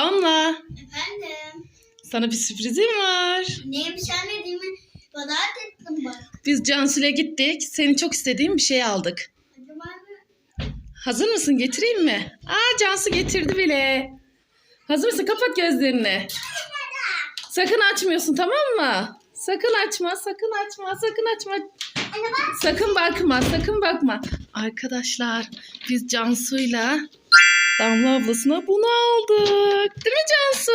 Damla, Efendim. sana bir sürprizim var. Neymiş anne değil mi? Bana ettin bak. Biz Cansu'yla gittik. Seni çok istediğim bir şey aldık. Hazır mısın? Getireyim mi? Aa Cansu getirdi bile. Hazır mısın? Kapat gözlerini. Sakın açmıyorsun tamam mı? Sakın açma, sakın açma, sakın açma. Sakın bakma, sakın bakma. Arkadaşlar biz Cansu'yla Damla ablasına bunu aldık. Değil mi Cansu?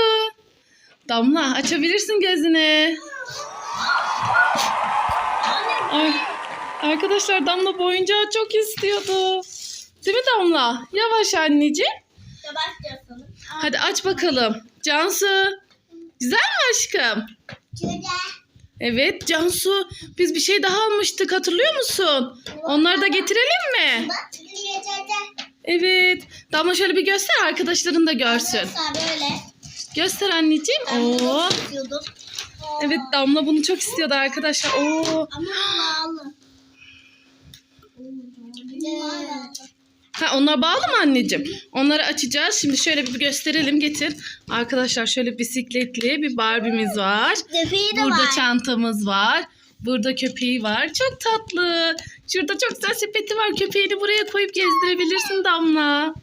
Damla açabilirsin gözünü. Ay, arkadaşlar Damla bu oyuncağı çok istiyordu. Değil mi Damla? Yavaş anneciğim. Yavaş diyorsun. Hadi aç bakalım. Cansu. Güzel mi aşkım? Şöyle. Evet Cansu. Biz bir şey daha almıştık hatırlıyor musun? Onları da getirelim mi? Bak. Evet. Damla şöyle bir göster arkadaşların da görsün. Böyle. Göster anneciğim. Ben Oo. Evet Damla bunu çok istiyordu arkadaşlar. Oo. Ama pahalı. Ha onlar bağlı mı anneciğim? Onları açacağız. Şimdi şöyle bir gösterelim getir. Arkadaşlar şöyle bisikletli bir Barbie'miz var. Defeyi de Burada var. çantamız var. Burada köpeği var. Çok tatlı. Şurada çok güzel sepeti var. Köpeğini buraya koyup gezdirebilirsin Damla.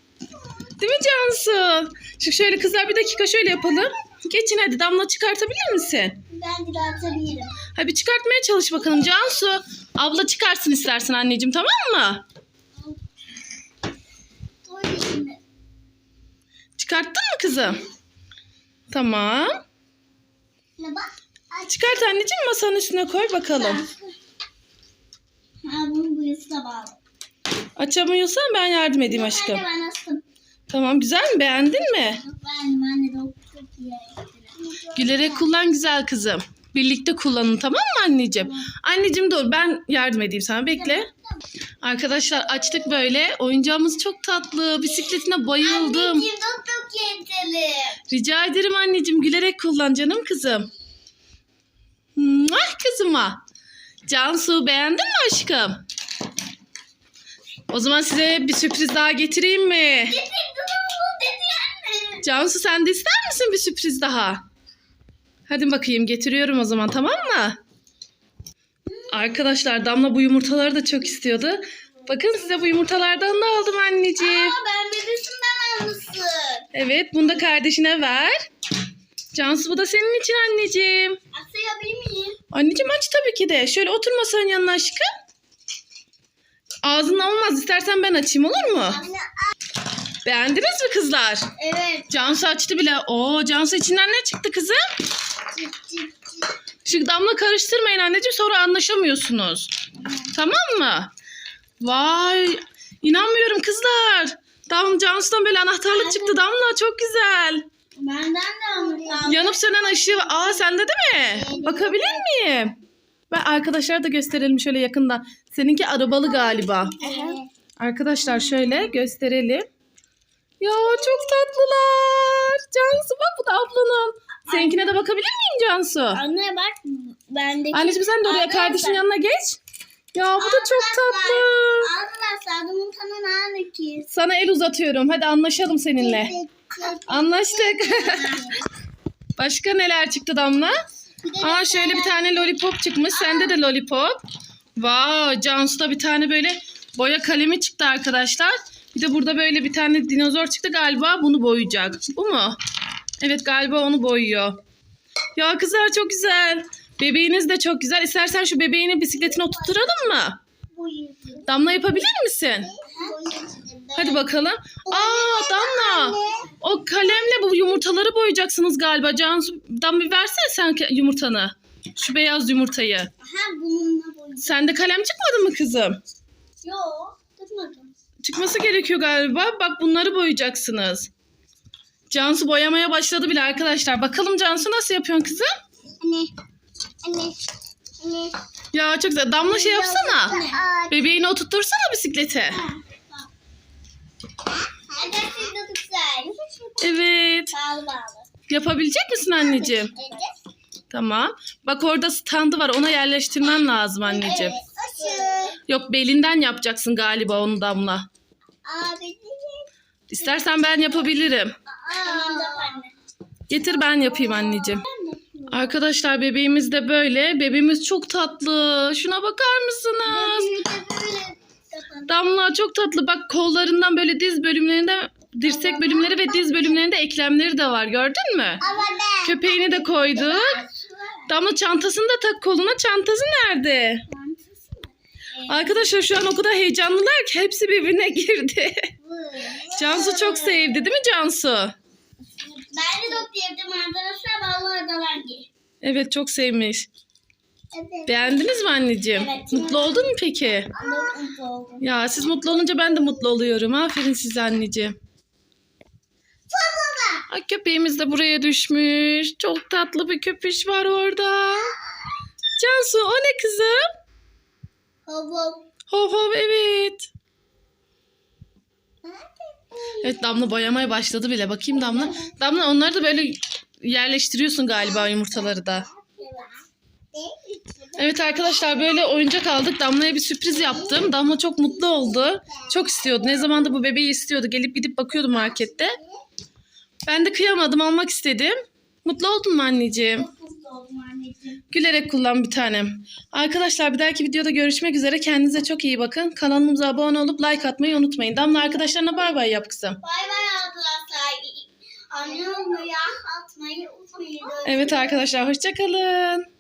Değil mi Cansu? Şu şöyle kızlar bir dakika şöyle yapalım. Geçin hadi Damla çıkartabilir misin? Ben de atabilirim. Hadi çıkartmaya çalış bakalım Cansu. Abla çıkarsın istersen anneciğim tamam mı? Şimdi. Çıkarttın mı kızım? Tamam. Ne bak. Çıkart anneciğim masanın üstüne koy bakalım. Ha bunun boyası da bağlı. Açamıyorsan ben yardım edeyim aşkım. Anne ben astım. Tamam güzel mi? Beğendin mi? Çok beğendim anne de o çok iyi. yaptı. Gülerek kullan güzel kızım. Birlikte kullanın tamam mı anneciğim? Anneciğim dur ben yardım edeyim sana bekle. Arkadaşlar açtık böyle. Oyuncağımız çok tatlı. Bisikletine bayıldım. Anneciğim tutup getirelim. Rica ederim anneciğim gülerek kullan canım kızım. Mwah kızıma. Cansu beğendin mi aşkım? O zaman size bir sürpriz daha getireyim mi? Cansu sen de ister misin bir sürpriz daha? Hadi bakayım getiriyorum o zaman tamam mı? Arkadaşlar Damla bu yumurtaları da çok istiyordu. Bakın size bu yumurtalardan da aldım anneciğim. Aa ben bebesinden almışsın. Evet bunu da kardeşine ver. Cansu bu da senin için anneciğim. Asayabilir miyim? Anneciğim aç tabii ki de. Şöyle otur masanın yanına aşkım. Ağzından olmaz. İstersen ben açayım olur mu? Anne Beğendiniz mi kızlar? evet. Cansu açtı bile. Oo Cansu içinden ne çıktı kızım? Şu damla karıştırmayın anneciğim sonra anlaşamıyorsunuz. Tamam mı? Vay inanmıyorum kızlar. Dam Cansu'dan böyle anahtarlık çıktı Damla çok güzel. Benden de Yanıp sönen ışığı. Aa sende de mi? Bakabilir miyim? Ben arkadaşlara da gösterelim şöyle yakında. Seninki arabalı galiba. Arkadaşlar şöyle gösterelim. Ya çok tatlılar. Cansu bak bu da ablanın. Seninkine de bakabilir miyim Cansu? Anne bak bendeki. Anneciğim sen de oraya Arkadaşlar- kardeşin yanına geç. Ya bu da çok tatlı. Arkadaşlar bunun tanı nerede ki? Sana el uzatıyorum. Hadi anlaşalım seninle. Anlaştık. Başka neler çıktı Damla? Aa şöyle bir tane lollipop çıkmış. Sende de lollipop. Vay Cansu'da bir tane böyle boya kalemi çıktı arkadaşlar. Bir de burada böyle bir tane dinozor çıktı galiba bunu boyayacak. Bu mu? Evet galiba onu boyuyor. Ya kızlar çok güzel. Bebeğiniz de çok güzel. İstersen şu bebeğini bisikletine oturtturalım mı? Damla yapabilir misin? Hadi bakalım. Aa Damla. O kalemle bu yumurtaları boyayacaksınız galiba. Cansu Damla bir versene sen yumurtanı. Şu beyaz yumurtayı. Boyayacağım. Sende kalem çıkmadı mı kızım? Yok. Tutmadım. Çıkması gerekiyor galiba. Bak bunları boyayacaksınız. Cansu boyamaya başladı bile arkadaşlar. Bakalım Cansu nasıl yapıyorsun kızım? Anne. Anne. Ya çok güzel. Damla şey yapsana. Bebeğini oturtursana bisiklete. Evet. Yapabilecek misin anneciğim? Tamam. Bak orada standı var. Ona yerleştirmen lazım anneciğim. Yok belinden yapacaksın galiba onu Damla. İstersen ben yapabilirim. Getir ben yapayım anneciğim. Arkadaşlar bebeğimiz de böyle. Bebeğimiz çok tatlı. Şuna bakar mısınız? Damla çok tatlı. Bak kollarından böyle diz bölümlerinde dirsek bölümleri ve diz bölümlerinde eklemleri de var. Gördün mü? Köpeğini de koyduk. Damla çantasını da tak koluna. Çantası nerede? Arkadaşlar şu an o kadar heyecanlılar ki hepsi birbirine girdi. Cansu çok sevdi değil mi Cansu? Ben de çok sevdim arkadaşlar. Vallahi da ben de. Evet çok sevmiş. Evet. Beğendiniz mi anneciğim? Evet. Mutlu oldun mu peki? Çok mutlu oldum. Ya siz mutlu olunca ben de mutlu oluyorum. Aferin size anneciğim. Ay köpeğimiz de buraya düşmüş. Çok tatlı bir köpüş var orada. Cansu o ne kızım? Hava. Hov hov evet. Evet Damla boyamaya başladı bile. Bakayım Damla. Damla onları da böyle yerleştiriyorsun galiba yumurtaları da. Evet arkadaşlar böyle oyuncak aldık. Damla'ya bir sürpriz yaptım. Damla çok mutlu oldu. Çok istiyordu. Ne zamandır bu bebeği istiyordu. Gelip gidip bakıyordu markette. Ben de kıyamadım almak istedim. Mutlu oldun mu anneciğim? Mutlu oldum. Gülerek kullan bir tanem. Arkadaşlar bir dahaki videoda görüşmek üzere. Kendinize çok iyi bakın. Kanalımıza abone olup like atmayı unutmayın. Damla arkadaşlarına bay bay yap kızım. Bay bay arkadaşlar. Abone olmayı, atmayı unutmayın. Evet arkadaşlar hoşçakalın.